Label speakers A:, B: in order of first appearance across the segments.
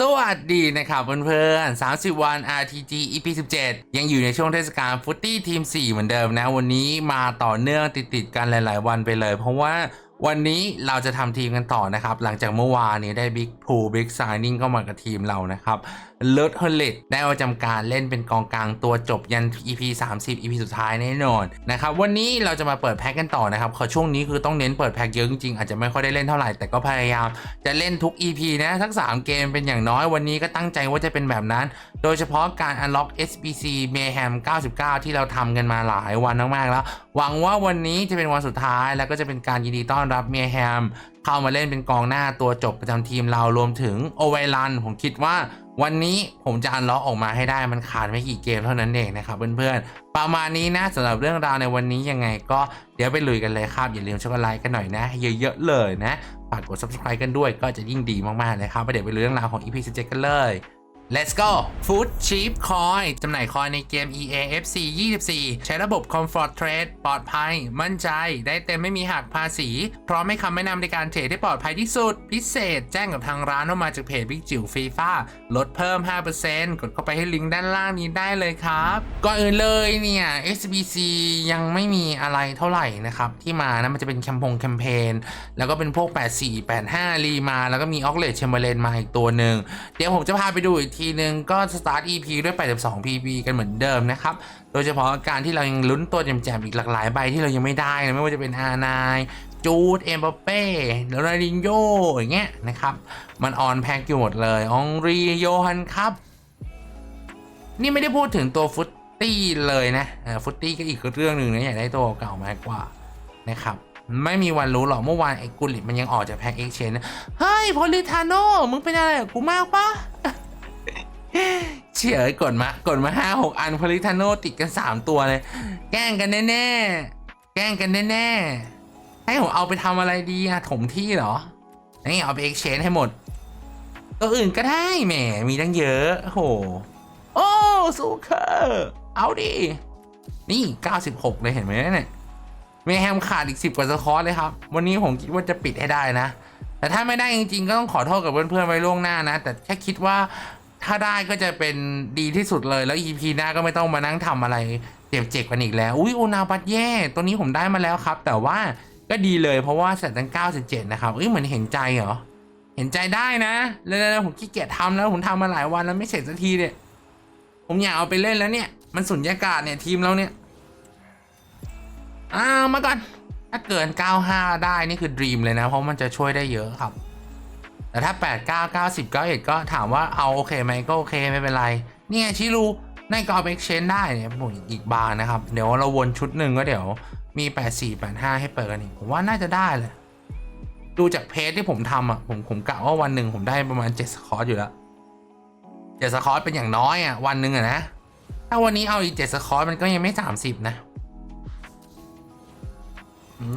A: สวัสดีนะครับเพื่อนๆ30 วัน RTG EP 17 ยังอยู่ในช่วงเทศกาลฟุตตี้ทีม 4 เหมือนเดิมนะ วันนี้มาต่อเนื่องติดๆกันหลาย ๆ วันไปเลย เพราะว่าวันนี้เราจะทำทีมกันต่อนะครับ หลังจากเมื่อวานนี้ได้บิ๊กพูบิ๊กซายนิ่งเข้ามากับทีมเรานะครับเลิศเฮลเลตได้ประจำการเล่นเป็นกองกลางตัวจบยัน EP 30 EP สุดท้ายแน่นอนนะครับวันนี้เราจะมาเปิดแพ็กกันต่อนะครับขอช่วงนี้คือต้องเน้นเปิดแพ็กเยอะจริงๆอาจจะไม่ค่อยได้เล่นเท่าไหร่แต่ก็พยายามจะเล่นทุก EP นะทั้ง3เกมเป็นอย่างน้อยวันนี้ก็ตั้งใจว่าจะเป็นแบบนั้น โดยเฉพาะการ unlock SBC Mayhem 99 ที่เราทำกันมาหลายวันมากๆแล้ว หวังว่าวันนี้จะเป็นวันสุดท้ายแล้วก็จะเป็นการยินดีต้อนรับ Mayhem เข้ามาเล่นเป็นกองหน้าตัวจบประจำทีมเรารวมถึงโอเวลันผมคิดว่า วันนี้ผมจะอันล็อกออกมาให้ได้มันขาดไม่กี่เกมเท่านั้นเองนะครับเพื่อนๆ ประมาณนี้นะสำหรับเรื่องราวในวันนี้ยังไงก็เดี๋ยวไปลุยกันเลยครับ อย่าลืมช่วยกดไลค์กันหน่อยนะ เยอะๆเลยนะ ฝากกด subscribe กันด้วยก็จะยิ่งดีมากๆเลยครับไปเดี๋ยวไปลุยเรื่องราวของ EP 17กันเลย Let's go Food Cheap Coin จำหน่ายคอยในเกม EA FC 24 ใช้ระบบ Comfort Trade ปลอดภัย มั่นใจ ได้เต็มไม่มีหักภาษี พร้อมให้คำแนะนำในการเทรดที่ปลอดภัยที่สุด พิเศษแจ้งกับทางร้านว่ามาจากเพจบิ๊กจิ๋วฟีฟ่าลดเพิ่ม 5%กดเข้าไปให้ลิงก์ด้านล่างนี้ได้เลยครับ ก่อนอื่นเลยเนี่ย SBC ยังไม่มีอะไรเท่าไหร่นะครับ ที่มานะมันจะเป็นแคมพงแคมเปญแล้วก็เป็นพวก 84 85รีมา แล้วก็มีออกเลตเชมเบอร์เลนมาอีกตัวหนึ่งเดี๋ยวผมจะพาไปดูอีกทีนึงก็สตาร์ท EP ด้วย 82 PB กันเหมือนเดิมนะครับ โดยเฉพาะการที่เรายังลุ้นตัวแจมๆอีกหลากหลายใบที่เรายังไม่ได้นะไม่ว่าจะเป็นอานายจูดเอ็มบัปเป้โรนัลดินโยอย่างเงี้ยนะครับ มันออนแพ็กอยู่หมดเลยองรีโยฮันครับ นี่ไม่ได้พูดถึงตัวฟุตตี้เลยนะฟุตตี้ก็อีกเรื่องหนึ่งนะอยากได้ตัวเก่ามากกว่านะครับไม่มีวันรู้หรอกเมื่อวานไอ้กุลิตมันยังออกจากแพ็กเอ็กชนนเฮ้ยโพลิทาโนมึงเป็นอะไรกับกูมากปะ เฉียกดมากดมาห้าหกอันพลิทาโนติดกันสามตัวเลย แกล้งกันแน่ๆแกล้งกันแน่ๆให้ผมเอาไปทำอะไรดีอะถมที่เหรอนี่เอาไปเอ็กชแนนให้หมด ตัวอื่นก็ได้แหมมีตั้งเยอะโอ้โหโอ้ซูเคอร์เอาดินี่ 96 เลยเห็นไหมเนี่ยเมแฮมขาดอีก 10 กว่าสคอร์เลยครับ วันนี้ผมคิดว่าจะปิดให้ได้นะ แต่ถ้าไม่ได้จริงๆ ก็ต้องขอโทษกับเพื่อนๆไว้ล่วงหน้านะ แต่แค่คิดว่า ถ้าได้ก็จะเป็นดีที่สุดเลยแล้ว EP หน้าก็ไม่ต้องมานั่งทำอะไรเจ็บๆกันอีกแล้ว อุ้ยโอนาบัตแย่ ตัวนี้ผมได้มาแล้วครับ แต่ว่าก็ดีเลยเพราะว่าเสร็จตั้ง97นะครับเอ้ยเหมือนเห็นใจเหรอ เห็นใจได้นะ แล้วผมขี้เกียจทำแล้วผมทำมาหลายวันแล้วไม่เสร็จสักทีเนี่ย ผมอยากเอาไปเล่นแล้วเนี่ย มันสุญญากาศเนี่ยทีมเราเนี่ย อ้าวมาก่อน ถ้าเกิน 95 ได้นี่คือดีมเลยนะ เพราะมันจะช่วยได้เยอะครับ แต่ถ้า 89 90 91ก็ถามว่าเอาโอเคไหมก็โอเคไม่เป็นไร นี่ไงชิรูในกรอบเอ็กชแนนได้เนี่ยผมอีกบานนะครับ เดี๋ยวเราวนชุดหนึ่งก็เดี๋ยวมี 84 85 ให้เปิดกันอีก ผมว่าน่าจะได้เลยดูจากเพจที่ผมทำอะผมผมกะว่าวันหนึ่งผมได้ประมาณ 7 สคอร์สอยู่แล้วเจ็ดสคอร์สเป็นอย่างน้อยอะวันหนึ่งอะนะ ถ้าวันนี้เอาอีกเจ็ดสคอร์สมันก็ยังไม่สามสิบนะ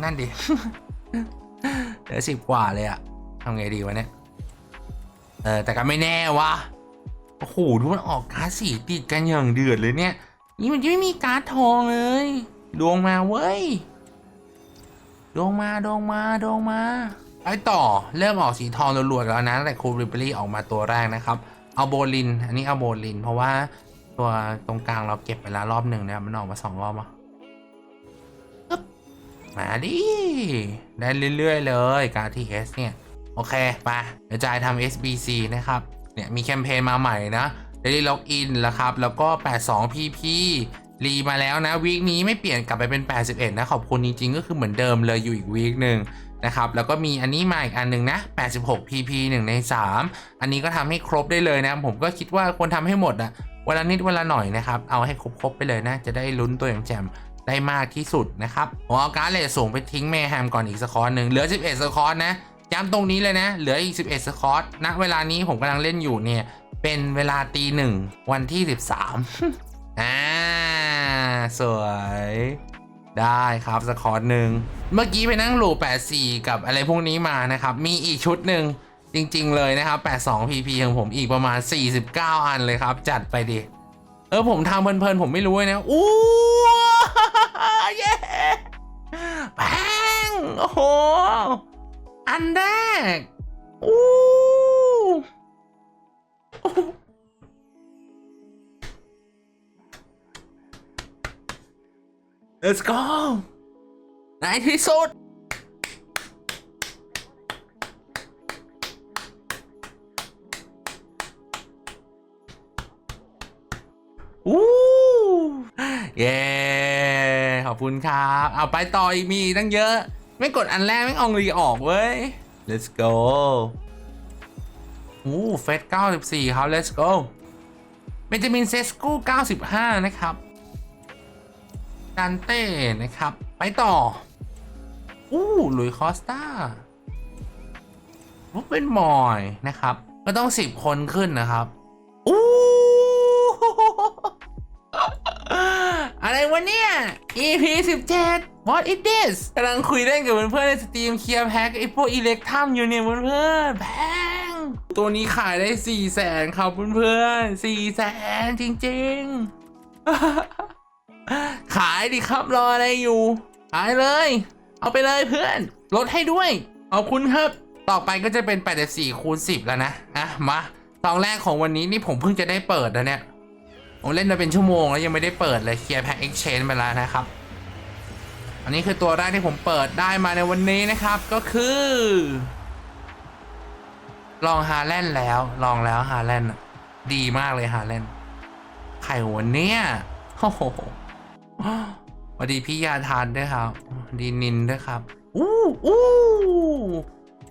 A: นั่นดิเหลือสิบกว่าเลยอะทำไงดีวะเนี่ย เออแต่ก็ไม่แน่วะโอ้โหดูมันออกการ์ดสีติดกันอย่างเดือดเลยเนี่ย นี่มันยังไม่มีการ์ดทองเลยดวงมาเว้ยดวงมาดวงมาดวงมาไปต่อเริ่มออกสีทองรัวๆแล้วนะแต่คูริเบอรี่ออกมาตัวแรกนะครับ เอาโบลิน อันนี้เอาโบลิน เพราะว่าตัวตรงกลางเราเก็บไปแล้วรอบหนึ่งนะมันออกมาสองรอบอะมาดิ ได้เรื่อยๆเลยการทีเอสเนี่ย โอเคไปเดี๋ยวจ่ายทำ SBC นะครับ เนี่ยมีแคมเปญมาใหม่นะ Daily Login แล้วครับ แล้วก็ 82 PP รีมาแล้วนะวีคนี้ไม่เปลี่ยนกลับไปเป็น 81 นะ ขอบคุณจริงๆ ก็คือเหมือนเดิมเลยอยู่อีกวีคหนึ่งนะครับ แล้วก็มีอันนี้มาอีกอันหนึ่งนะ 86 PP 1 ใน 3 อันนี้ก็ทำให้ครบได้เลยนะ ผมก็คิดว่าควรทำให้หมดอะวันละนิดวันละหน่อยนะครับ เอาให้ครบๆไปเลยนะ จะได้ลุ้นตัวอย่างแจมได้มากที่สุดนะครับผมเอาการ์ดเลทส่งไปทิ้งเมแฮมก่อนอีกสคอร์หนึ่งเหลือ 11สคอร์นะ ย้ำตรงนี้เลยนะ เหลืออีก 11สคอร์ณเวลานี้ผมกำลังเล่นอยู่เนี่ย เป็นเวลาตีหนึ่งวันที่ 13อ่าสวย ได้ครับสคอร์หนึ่งเมื่อกี้ไปนั่งหลู84 กับอะไรพวกนี้มานะครับ มีอีกชุดหนึ่งจริง ๆ เลยนะครับ 82 PP ของผมอีกประมาณ 49 อันเลยครับ จัดไปดิ เออผมทำเพลินๆ ผมไม่รู้เลยนะอู้เย้แพงโอ้โห อันแรกอู้เลสโก้ในที่สุด อู้เย้ ขอบคุณครับ เอาไปต่ออีกมีตั้งเยอะ ไม่กดอันแรกไม่อองรีออกเว้ย let's go อู้เฟส94 ครับ let's go เบนจามินเซสกู้95 นะครับการเต้ นะครับ ไปต่อ อู้หลุยคอสตาว่าเป็นมอยนะครับ ก็ต้อง 10 คนขึ้นนะครับ อู้อะไรวะเนี่ย EP 17 What is this กำลังคุยเล่นกับเพื่อนๆในสตรีมเคลียร์แพ็กไอพวกอิเล็กทัมอยู่เนี่ยเพื่อนๆแพงตัวนี้ขายได้4 0 0แสนครับเพื่อนๆ4 0 0แสนจริงๆ ขายดิครับรออะไรอยู่ ขายเลย เอาไปเลยเพื่อน ลดให้ด้วยขอบคุณครับ ต่อไปก็จะเป็น 84คูณ10 แล้วนะอะมาตอนแรกของวันนี้นี่ผมเพิ่งจะได้เปิดนะเนี่ยผมเล่นมาเป็นชั่วโมงแล้วยังไม่ได้เปิดเลยเคลียร์แพ็กเอ็กชแนนไปแล้วนะครับ อันนี้คือตัวแรกที่ผมเปิดได้มาในวันนี้นะครับก็คือ ลองฮาแลนแล้ว ลองแล้วฮาแลนดีมากเลยฮาแลนไข่หัวเนี่ยโอ้โหวัสดีพี่ยาทานด้วยครับ ดีนินด้วยครับ อู้อู้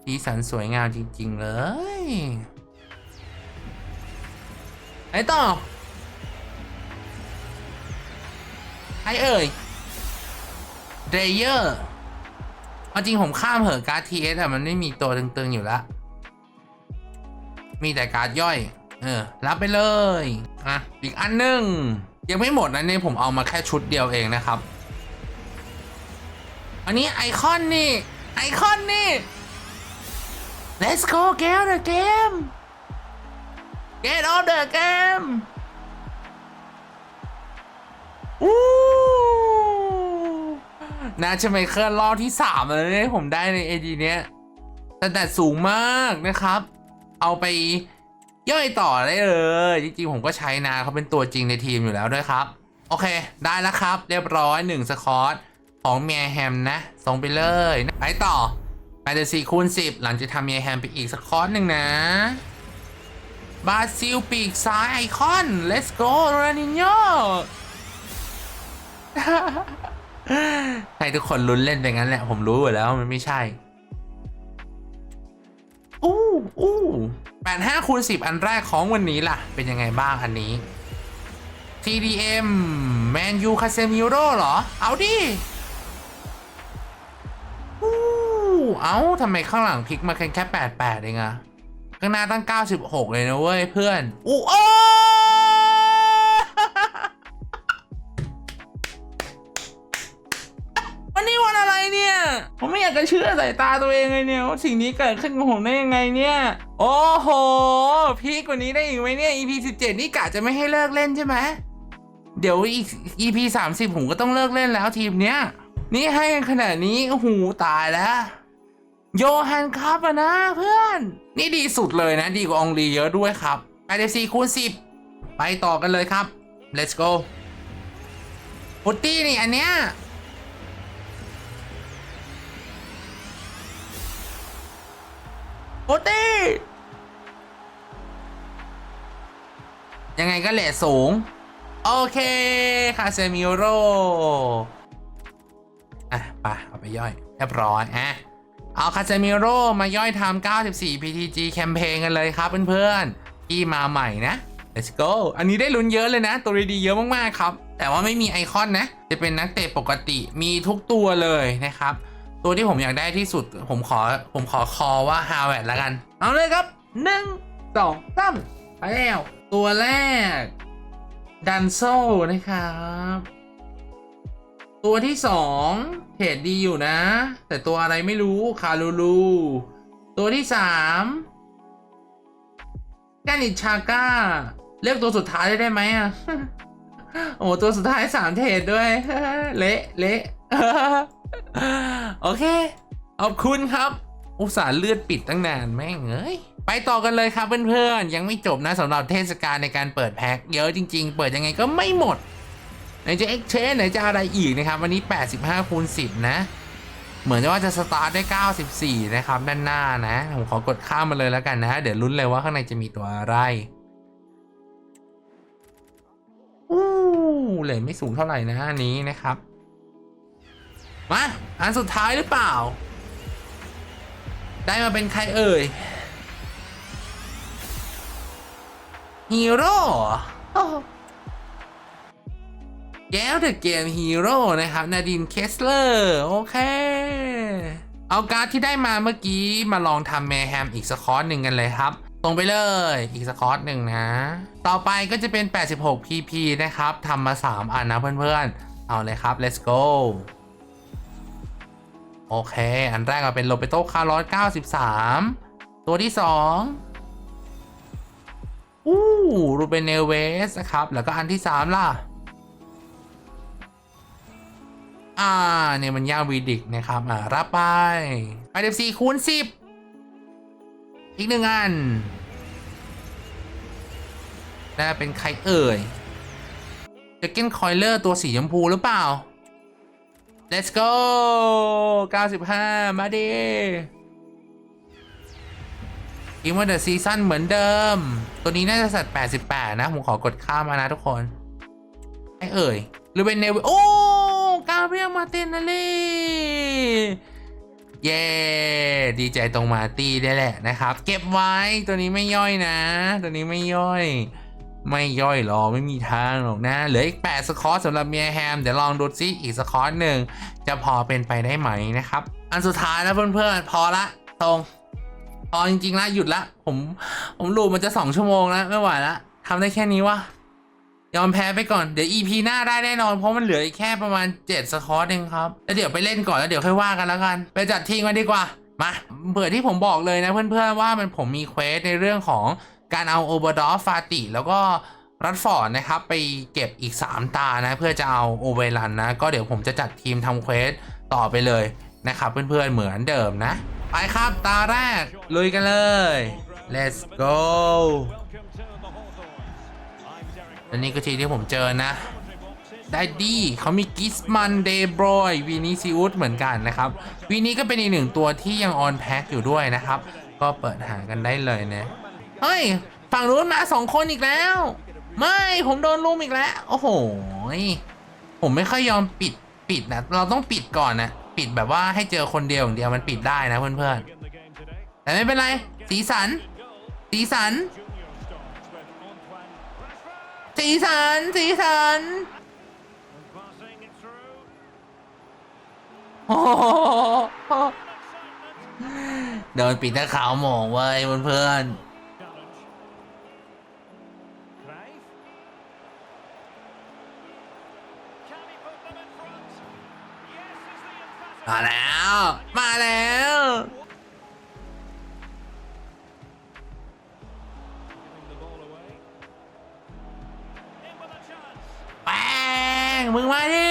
A: สีสันสวยงามจริง ๆ เลยไอ้ต่อใครเอ่ย เดเยอร์เอาจริงผมข้ามเหอะการ์ดทีเอสอะมันไม่มีตัวตึงๆอยู่แล้ว มีแต่การ์ดย่อย เออ รับไปเลย อะ อีกอันหนึ่งยังไม่หมดนะเนี่ยผมเอามาแค่ชุดเดียวเองนะครับ อันนี้ไอคอนนี่ ไอคอนนี่ let's go get the game get off the game นาจะไม่เคลื่อนรอบที่สามเลยเนี่ยผมได้ในเอดีเนี้ยแต่แต่สูงมากนะครับ เอาไปย่อยต่อได้เลย จริงๆ ผมก็ใช้นาเขาเป็นตัวจริงในทีมอยู่แล้วด้วยครับ โอเค ได้แล้วครับ เรียบร้อยหนึ่งสคอตของเมียแฮมนะส่งไปเลยไปต่อไปเดสี่คูณสิบหลังจากทำเมียแฮมไปอีกสคอตหนึ่งนะบาซิลปีกซ้ายไอคอน let's go โรนินโย ให้ทุกคนลุ้นเล่นไปงั้นแหละ ผมรู้อยู่แล้วมันไม่ใช่ อู้อู้แปดห้าคูณสิบอันแรกของวันนี้ล่ะ เป็นยังไงบ้างอันนี้ TDM แมนยูคาเซมิโร่เหรอ เอาดิอู้เอาทำไมข้างหลังพลิกมาแค่แค่แปดแปดเองอะข้างหน้าตั้ง96เลยนะเว้ยเพื่อนอู้โอ้ ผมไม่อยากจะเชื่อสายตาตัวเองเลยเนี่ยว่าสิ่งนี้เกิดขึ้นกับผมได้ยังไงเนี่ย โอ้โห พีกกว่านี้ได้อีกไหมเนี่ย EP 17 นี่กะจะไม่ให้เลิกเล่นใช่ไหม เดี๋ยวอีก EP 30 ผมก็ต้องเลิกเล่นแล้วทีมเนี้ย นี่ให้กันขนาดนี้โอ้โหตายแล้ว โยฮันครับนะเพื่อน นี่ดีสุดเลยนะ ดีกว่าอองลีเยอะด้วยครับไปเดซีคูณ10 ไปต่อกันเลยครับ let's go พุตตี้นี่อันเนี้ย โอตียังไงก็เลทสูง โอเคคาเซมิโรอะไปเอาไปย่อยเรียบร้อยอะเอาคาเซมิโรมาย่อยทำ94 PTG แคมเปญกันเลยครับเพื่อนๆที่มาใหม่นะ let's go อันนี้ได้ลุ้นเยอะเลยนะ ตัวดีๆเยอะมากๆครับ แต่ว่าไม่มีไอคอนนะ จะเป็นนักเตะปกติมีทุกตัวเลยนะครับ ตัวที่ผมอยากได้ที่สุด ผมขอผมขอคอว่าฮาวเวิร์ดละกัน เอาเลยครับหนึ่งสองสามไปแล้ว ตัวแรกดันโซนะครับ ตัวที่สองเทรดดีอยู่นะ แต่ตัวอะไรไม่รู้คารูลูตัวที่สามแกนิชาก้า เลือกตัวสุดท้ายได้ได้ไหมอะ โอ้ตัวสุดท้ายสามเทรดด้วย เละเละ โอเคขอบคุณครับอุตส่าห์เลือดปิดตั้งนานแม่งเอ้ยไปต่อกันเลยครับเพื่อนๆยังไม่จบนะสำหรับเทศกาลในการเปิดแพ็คเยอะจริง ๆ เปิดยังไงก็ไม่หมดไหนจะ exchange ไหนจะอะไรอีกนะครับ วันนี้ 85คูณ10 นะ เหมือนจะว่าจะสตาร์ทได้ 94 นะครับด้านหน้านะ ผมขอกดข้ามมาเลยแล้วกันนะ เดี๋ยวลุ้นเลยว่าข้างในจะมีตัวอะไรอู้เลยไม่สูงเท่าไหร่นะอันนี้นะครับ มาอันสุดท้ายหรือเปล่า ได้มาเป็นใครเอ่ยฮีโร่แก้วเดอะเกมฮีโร่นะครับ นาดินเคสเลอร์ โอเค เอาการ์ดที่ได้มาเมื่อกี้มาลองทำแมแฮมอีกสกอร์ตหนึ่งกันเลยครับตรงไปเลยอีกสกอร์ตหนึ่งนะ ต่อไปก็จะเป็น 86 pp นะครับทำมา 3 อันนะเพื่อนๆ เอาเลยครับ let's go โอเค อันแรกก็เป็นโรเบโตคาร์ลอส93 ตัวที่ 2 อู้รูเบนเนเวสนะครับ แล้วก็อันที่ 3 ล่ะ อ่า เนี่ยมันย่าวีดิกนะครับ อ่า รับไปไปเดฟซีคูณ 10 อีกหนึ่งอันน่าเป็นใครเอ่ยจะเก้นคอยเลอร์ตัวสีชมพูหรือเปล่า let's go 95 มาดิอีกว่าเดอะซีซั่นเหมือนเดิม ตัวนี้น่าจะสัตว์88 นะ ผมขอกดข้ามมานะทุกคน ไอเอ่ย หรือเป็นเนวโอ้กาเบรียมาเตนนาล่เย้ ดีใจตรงมาตี้ได้แหละนะครับ เก็บไว้ตัวนี้ไม่ย่อยนะ ตัวนี้ไม่ย่อย ไม่ย่อยหรอกไม่มีทางหรอกนะ เหลืออีก 8สคอร์สำหรับเมียแฮม เดี๋ยวลองดูซิอีกสคอร์หนึ่งจะพอเป็นไปได้ไหมนะครับ อันสุดท้ายแล้วเพื่อนๆ พอละตรงพอจริงๆละหยุดละผมผมรูมันจะ 2 ชั่วโมงแล้วไม่ไหวละทำได้แค่นี้วะยอมแพ้ไปก่อนเดี๋ยว EP หน้าได้แน่นอนเพราะมันเหลืออีกแค่ประมาณ 7 สคอร์เองครับ แล้วเดี๋ยวไปเล่นก่อนแล้วเดี๋ยวค่อยว่ากันแล้วกัน ไปจัดทีมกันดีกว่า มาเผื่อที่ผมบอกเลยนะเพื่อนๆว่ามันผมมีเควสในเรื่องของ การเอาโอเบอร์ดอฟฟาติ แล้วก็รัดฟอร์ดนะครับ ไปเก็บอีก 3 ตานะ เพื่อจะเอาโอเวรันนะ ก็เดี๋ยวผมจะจัดทีมทำเควสต่อไปเลยนะครับเพื่อนๆเหมือนเดิมนะ ไปครับตาแรก ลุยกันเลย let's go อันนี้ก็ทีที่ผมเจอนะได้ดีเขามีกิสมันเดย์บรอยวีนิซิอุสเหมือนกันนะครับ วีนี้ก็เป็นอีกหนึ่งตัวที่ยังออนแพ็คอยู่ด้วยนะครับ ก็เปิดหากันได้เลยนะ เฮ้ย ฝั่งนู้นมาสองคนอีกแล้ว ไม่ ผมโดนลุมอีกแล้ว โอ้โห ผมไม่ค่อยยอมปิด ปิดนะ เราต้องปิดก่อนนะ ปิดแบบว่าให้เจอคนเดียวอย่างเดียวมันปิดได้นะเพื่อนๆ แต่ไม่เป็นไร สีสัน สีสัน สีสัน สีสัน โอ้โดนปิดตาขาวหมองเว้ยเพื่อนๆ มาแล้ว มาแล้ว แป้ง มึงมาดิ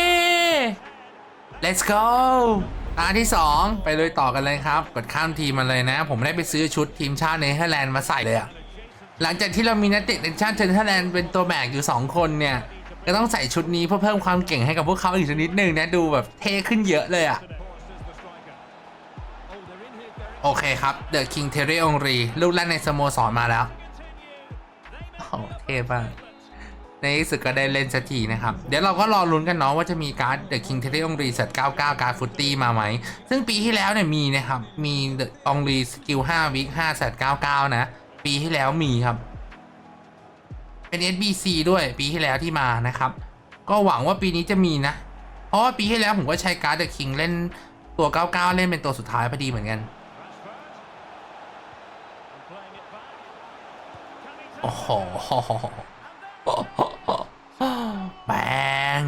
A: let's go ตาที่ 2 ไปเลยต่อกันเลยครับ กดข้ามทีมมาเลยนะ ผมได้ไปซื้อชุดทีมชาติเนเธอร์แลนด์มาใส่เลยอะหลังจากที่เรามีนักเตะทีมชาติเนเธอร์แลนด์เป็นตัวแบกอยู่ 2 คนเนี่ย ก็ต้องใส่ชุดนี้เพื่อเพิ่มความเก่งให้กับพวกเขาอีกชนิดหนึ่งนะ ดูแบบเท่ขึ้นเยอะเลยอะ โอเคครับ The King Terry Henry ลูกแรกในสโมสรมาแล้วโอ้เท่มากในที่สุดก็ได้เล่นสักทีนะครับ เดี๋ยวเราก็รอลุ้นกันเนาะว่าจะมีการ์ด The King Terry Ongri Set 99 การ์ดฟุตตี้มาไหม ซึ่งปีที่แล้วเนี่ยมีนะครับ มี The Ongri Skill 5 Week 5 Set 99 นะ ปีที่แล้วมีครับ เป็น SBC ด้วยปีที่แล้วที่มานะครับ ก็หวังว่าปีนี้จะมีนะ เพราะว่าปีที่แล้วผมก็ใช้การ์ด The King เล่นตัว 99 เล่นเป็นตัวสุดท้ายพอดีเหมือนกัน โอ้โหแบง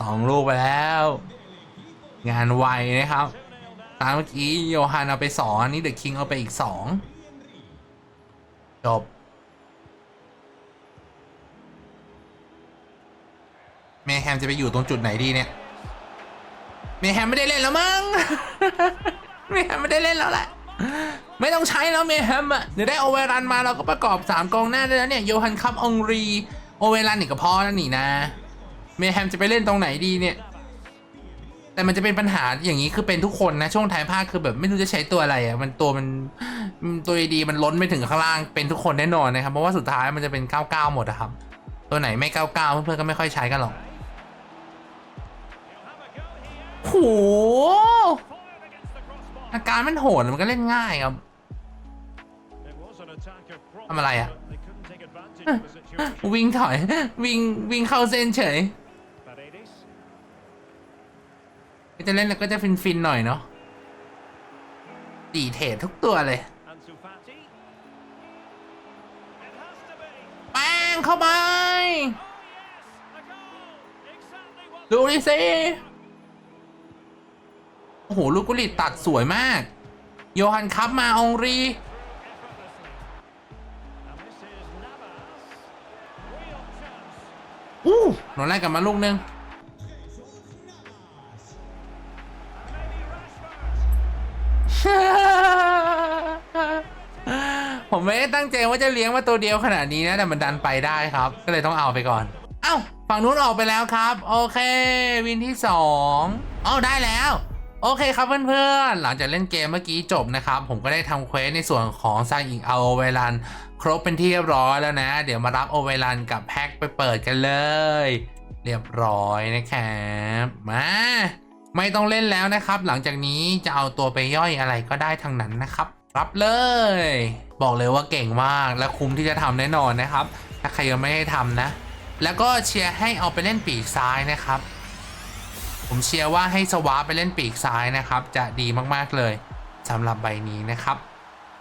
A: สองลูกไปแล้ว งานไวนะครับ ตามเมื่อกี้โยฮันเอาไปสองอันนี้เดอะคิงเอาไปอีกสองจบ เมแฮมจะไปอยู่ตรงจุดไหนดีเนี่ย เมแฮมไม่ได้เล่นแล้วมั้ง เมแฮมไม่ได้เล่นแล้วแหละ ไม่ต้องใช้แล้วเมแฮมอะเดี๋ยวได้โอเวรันมาเราก็ประกอบ 3กองหน้าได้แล้วเนี่ยโยฮันคัพองรีโอเวรันอีกก็พอแล้วนี่นะ เมแฮมจะไปเล่นตรงไหนดีเนี่ย แต่มันจะเป็นปัญหาอย่างนี้คือเป็นทุกคนนะช่วงท้ายภาคคือแบบไม่รู้จะใช้ตัวอะไรอะมันตัวมันตัวดีมันล้นไปถึงข้างล่างเป็นทุกคนแน่นอนนะครับเพราะว่าสุดท้ายมันจะเป็น99หมดอะครับ ตัวไหนไม่99เพื่อนๆก็ไม่ค่อยใช้กันหรอกโห อาการมันโหดมันก็เล่นง่ายครับทำอะไรอะวิ่งถอยวิ่งวิ่งเข้าเส้นเฉยจะเล่นแล้วก็จะฟินๆหน่อยเนาะดีเทรดทุกตัวเลยแป้งเข้าไป ดูดิสิ โอ้โหลูกกุลิตตัดสวยมาก โยฮันคัพมาองรี อู้หนูไล่กลับมาลูกนึงผมไม่ได้ตั้งใจว่าจะเลี้ยงมาตัวเดียวขนาดนี้นะ แต่มันดันไปได้ครับ ก็เลยต้องเอาไปก่อน เอ้า ฝั่งนู้นออกไปแล้วครับ โอเค วินที่2อ๋อได้แล้ว โอเคครับเพื่อนๆ หลังจากเล่นเกมเมื่อกี้จบนะครับ ผมก็ได้ทำเควสในส่วนของสร้างอีกเอาโอเวลันครบเป็นที่เรียบร้อยแล้วนะ เดี๋ยวมารับโอเวลันกับแพ็คไปเปิดกันเลย เรียบร้อยนะครับมาไม่ต้องเล่นแล้วนะครับ หลังจากนี้จะเอาตัวไปย่อยอะไรก็ได้ทั้งนั้นนะครับ รับเลย บอกเลยว่าเก่งมากและคุ้มที่จะทำแน่นอนนะครับ ถ้าใครยังไม่ได้ทำนะ แล้วก็เชียร์ให้เอาไปเล่นปีกซ้ายนะครับ ผมเชียร์ว่าให้สวาไปเล่นปีกซ้ายนะครับ จะดีมากๆเลยสำหรับใบนี้นะครับ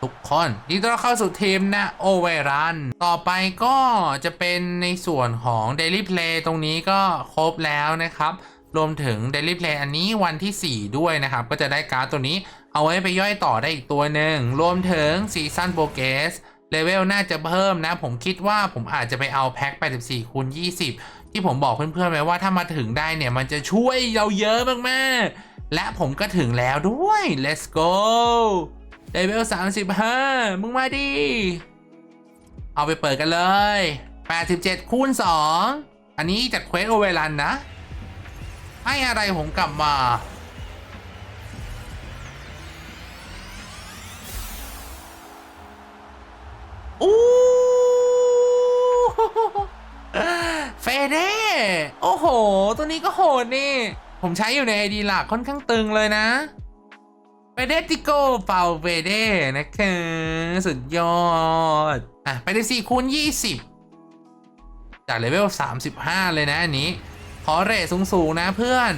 A: ทุกคนนี่ต้อนรับเข้าสู่ทีมนะโอเวรันต่อไปก็จะเป็นในส่วนของ Daily Play ตรงนี้ก็ครบแล้วนะครับรวมถึง Daily Play อันนี้วันที่ 4 ด้วยนะครับ ก็จะได้การ์ดตัวนี้เอาไว้ไปย่อยต่อได้อีกตัวหนึ่ง รวมถึงซีซันโปรเกสเลเวลน่าจะเพิ่มนะ ผมคิดว่าผมอาจจะไปเอาแพ็ค84คูณ20 ที่ผมบอกเพื่อนๆไว้ว่าถ้ามาถึงได้เนี่ยมันจะช่วยเราเยอะมากๆ และผมก็ถึงแล้วด้วย let's go เลเวล35 มึงมาดิ เอาไปเปิดกันเลย 87 คูณ 2 อันนี้จากเควสโอเวลันนะ ให้อะไรผมกลับมา อู้ เฟเด้โอ้โห ตัวนี้ก็โหดนี่ ผมใช้อยู่ในไอดีหลักค่อนข้างตึงเลยนะเฟเดติโกเปาเฟเดนะคะสุดยอด อะไปได้สี่คูณยี่สิบจากเลเวลสามสิบห้าเลยนะ อันนี้ ขอเรทสูง ๆ นะเพื่อน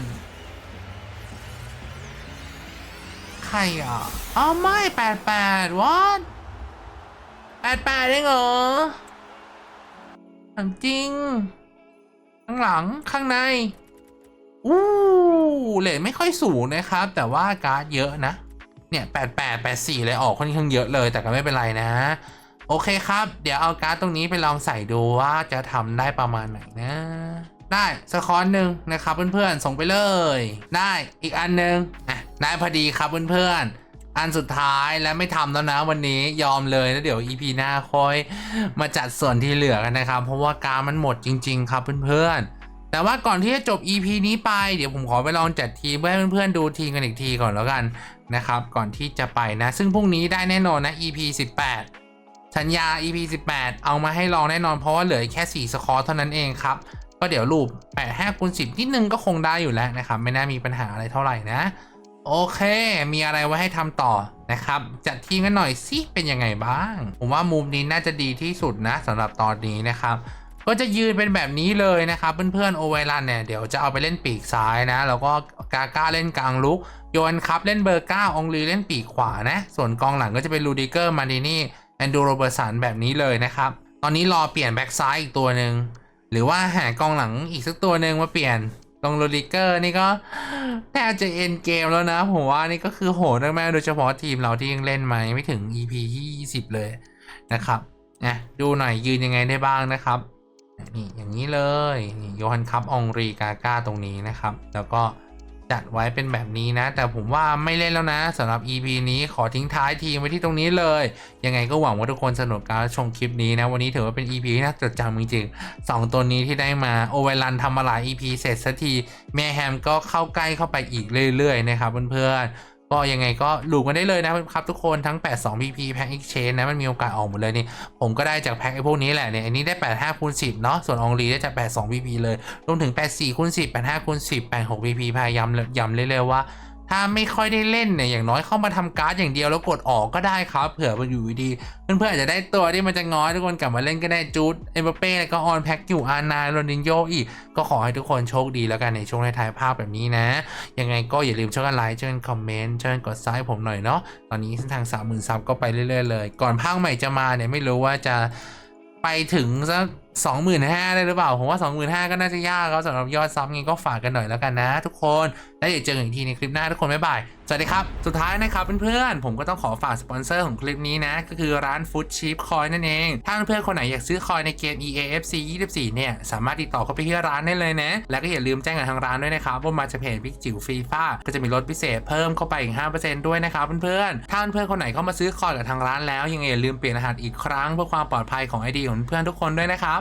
A: ใครอะอ๋อไม่แปดแปดวอตแปดแปดเองเหรอ ถามจริง ข้างหลังข้างใน อู้เลทไม่ค่อยสูงนะครับ แต่ว่าการ์ดเยอะนะ เนี่ยแปดแปดแปดสี่เลยออกค่อนข้างเยอะเลย แต่ก็ไม่เป็นไรนะ โอเคครับ เดี๋ยวเอาการ์ดตรงนี้ไปลองใส่ดูว่าจะทำได้ประมาณไหนนะ ได้สกคอนหนึ่งนะครับเพื่อนๆ ส่งไปเลย ได้อีกอันหนึ่งอะได้พอดีครับเพื่อนๆ อันสุดท้ายและไม่ทำแล้วนะวันนี้ยอมเลยแล้วเดี๋ยว EP หน้าค่อยมาจัดส่วนที่เหลือกันนะครับ เพราะว่าการมันหมดจริง ๆ ครับเพื่อนๆ แต่ว่าก่อนที่จะจบ EP นี้ไปเดี๋ยวผมขอไปลองจัดทีมให้เพื่อนๆดูทีมกันอีกทีก่อนแล้วกันนะครับ ก่อนที่จะไปนะ ซึ่งพรุ่งนี้ได้แน่นอนนะ EP 18 สัญญา EP 18 เอามาให้ลองแน่นอนเพราะว่าเหลือแค่ 4สคอร์เท่านั้นเองครับก็เดี๋ยวรูป8 5คูณ10นิดนึงก็คงได้อยู่แล้วนะครับไม่น่ามีปัญหาอะไรเท่าไหร่นะ โอเค มีอะไรไว้ให้ทำต่อนะครับ จัดทีมกันหน่อยสิเป็นยังไงบ้าง ผมว่ามุมนี้น่าจะดีที่สุดนะสำหรับตอนนี้นะครับ ก็จะยืนเป็นแบบนี้เลยนะครับ เพื่อนๆโอเวลันเนี่ยเดี๋ยวจะเอาไปเล่นปีกซ้ายนะ แล้วก็กาก้าเล่นกลางลุก โยนครับเล่นเบอร์เก้าองลีเล่นปีกขวานะ ส่วนกองหลังก็จะเป็นลูดิเกอร์มาดินี่แอนดูโรเบอร์สันแบบนี้เลยนะครับ ตอนนี้รอเปลี่ยนแบ็กซ้ายอีกตัวหนึ่งหรือว่าหากองหลังอีกสักตัวหนึ่งมาเปลี่ยน ตรงโรดิเกอร์นี่ก็แทบจะเอ็นเกมแล้วนะ ผมว่านี่ก็คือโหดมากๆโดยเฉพาะทีมเราที่ยังเล่นมาไม่ถึง EP ที่20 เลยนะครับนะดูหน่อยยืนยังไงได้บ้างนะครับนี่อย่างนี้เลยนี่โยฮันคัพองรีกาก้าตรงนี้นะครับ แล้วก็ จัดไว้เป็นแบบนี้นะ แต่ผมว่าไม่เล่นแล้วนะสำหรับ EP นี้ขอทิ้งท้ายทีมไว้ที่ตรงนี้เลย ยังไงก็หวังว่าทุกคนสนุกกับการชมคลิปนี้นะ วันนี้ถือว่าเป็น EP ที่น่าจดจำจริงๆสองตัวนี้ที่ได้มาโอเวลันทำมาหลาย EP เสร็จสักทีแมแฮมก็เข้าใกล้เข้าไปอีกเรื่อยๆนะครับเพื่อนๆ ก็ยังไงก็หลุดกันได้เลยนะครับทุกคนทั้ง 82 PP แพ็ค Exchange นะมันมีโอกาสออกหมดเลยนี่ ผมก็ได้จากแพ็คไอ้พวกนี้แหละเนี่ยอันนี้ได้ 85คูณ10 เนาะส่วนอองลีได้จาก 82 PP เลยรวมถึง 84คูณ10 85คูณ10 86 PP พยายามย้ำเรื่อยๆว่า ถ้าไม่ค่อยได้เล่นเนี่ยอย่างน้อยเข้ามาทำการ์ดอย่างเดียวแล้วกดออกก็ได้ครับ เผื่อมันอยู่ดีเพื่อนๆอาจจะได้ตัวที่มันจะง้อยทุกคนกลับมาเล่นก็ได้จูดเอ็มบัปเป้แล้วก็ออนแพ็คอยู่อานาโรนินโยอีก ก็ขอให้ทุกคนโชคดีแล้วกันในช่วงท้ายๆภาพแบบนี้นะ ยังไงก็อย่าลืมช่วยกันไลค์ช่วยกันคอมเมนต์ช่วยกันกดไซด์ผมหน่อยเนาะตอนนี้เส้นทางสามหมื่นซับก็ไปเรื่อยๆเลย ก่อนภาคใหม่จะมาเนี่ยไม่รู้ว่าจะไปถึงสักสองหมื่นห้าได้หรือเปล่า ผมว่าสองหมื่นห้าก็น่าจะยากครับสำหรับยอดซับงี้ก็ฝากกันหน่อยแล้วกันนะ ทุกคน แล้วเดี๋ยวเจอกันอีกทีในคลิปหน้าทุกคน บ๊ายบาย สวัสดีครับ สุดท้ายนะครับเพื่อนๆ ผมก็ต้องขอฝากสปอนเซอร์ของคลิปนี้นะ ก็คือร้าน Food Cheap Coin นั่นเอง ถ้าเพื่อนๆคนไหนอยากซื้อคอยในเกม EAFC 24 เนี่ย สามารถติดต่อเข้าไปที่ร้านได้เลยนะ แล้วก็อย่าลืมแจ้งกับทางร้านด้วยนะครับว่ามาจากเพจพิกจิ๋วฟรีฟ้าก็จะมีลดพิเศษเพิ่มเข้าไปอีก5%ด้วยนะครับเพื่อนๆถ้าเพื่อนๆคนไหนเข้ามาซื้อคอยกับทางร้านแล้วยังไงอย่าลืมเปลี่ยนรหัสอีกครั้งเพื่อความปลอดภัยของ ID ของเพื่อนทุกคนด้วยนะครับ